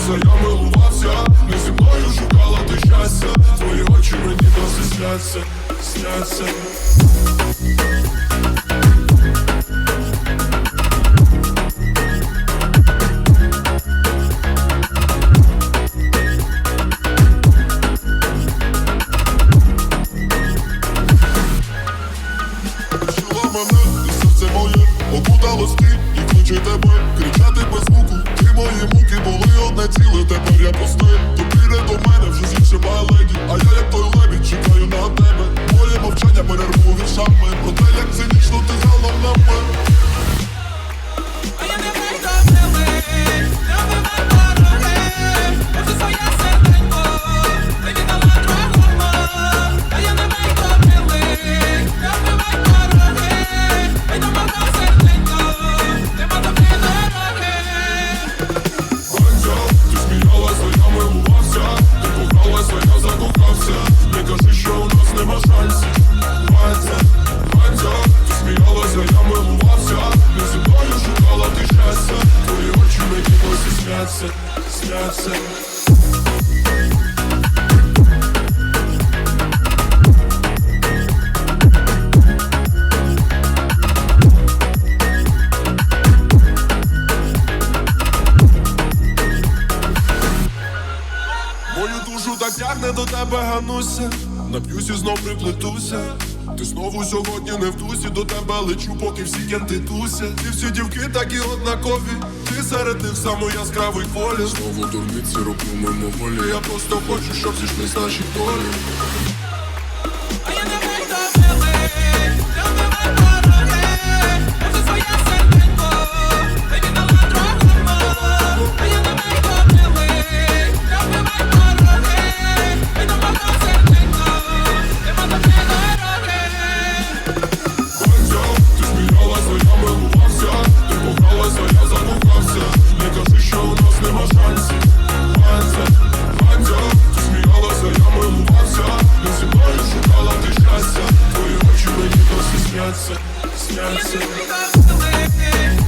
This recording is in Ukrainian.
сльоза, я милувався, не зі мною шукала ти щастя, твої очі мені досі сняться, сняться. Мене, і серце моє, окутало стріт, і кличе тебе, крича ціле, тепер я пустий. То біля до мене вже сняться, сняться. Мою душу так тягне до тебе гануся. Нап'юсь і знов приплетуся. Ти знову сьогодні не в тусі, до тебе лечу, поки всі кенти тусять. І всі дівки такі однакові. Ти серед них самий яскравий полі. Знову дурниці роблю мимо волі. Я просто хочу, щоб зійшлись наші долі. dancing.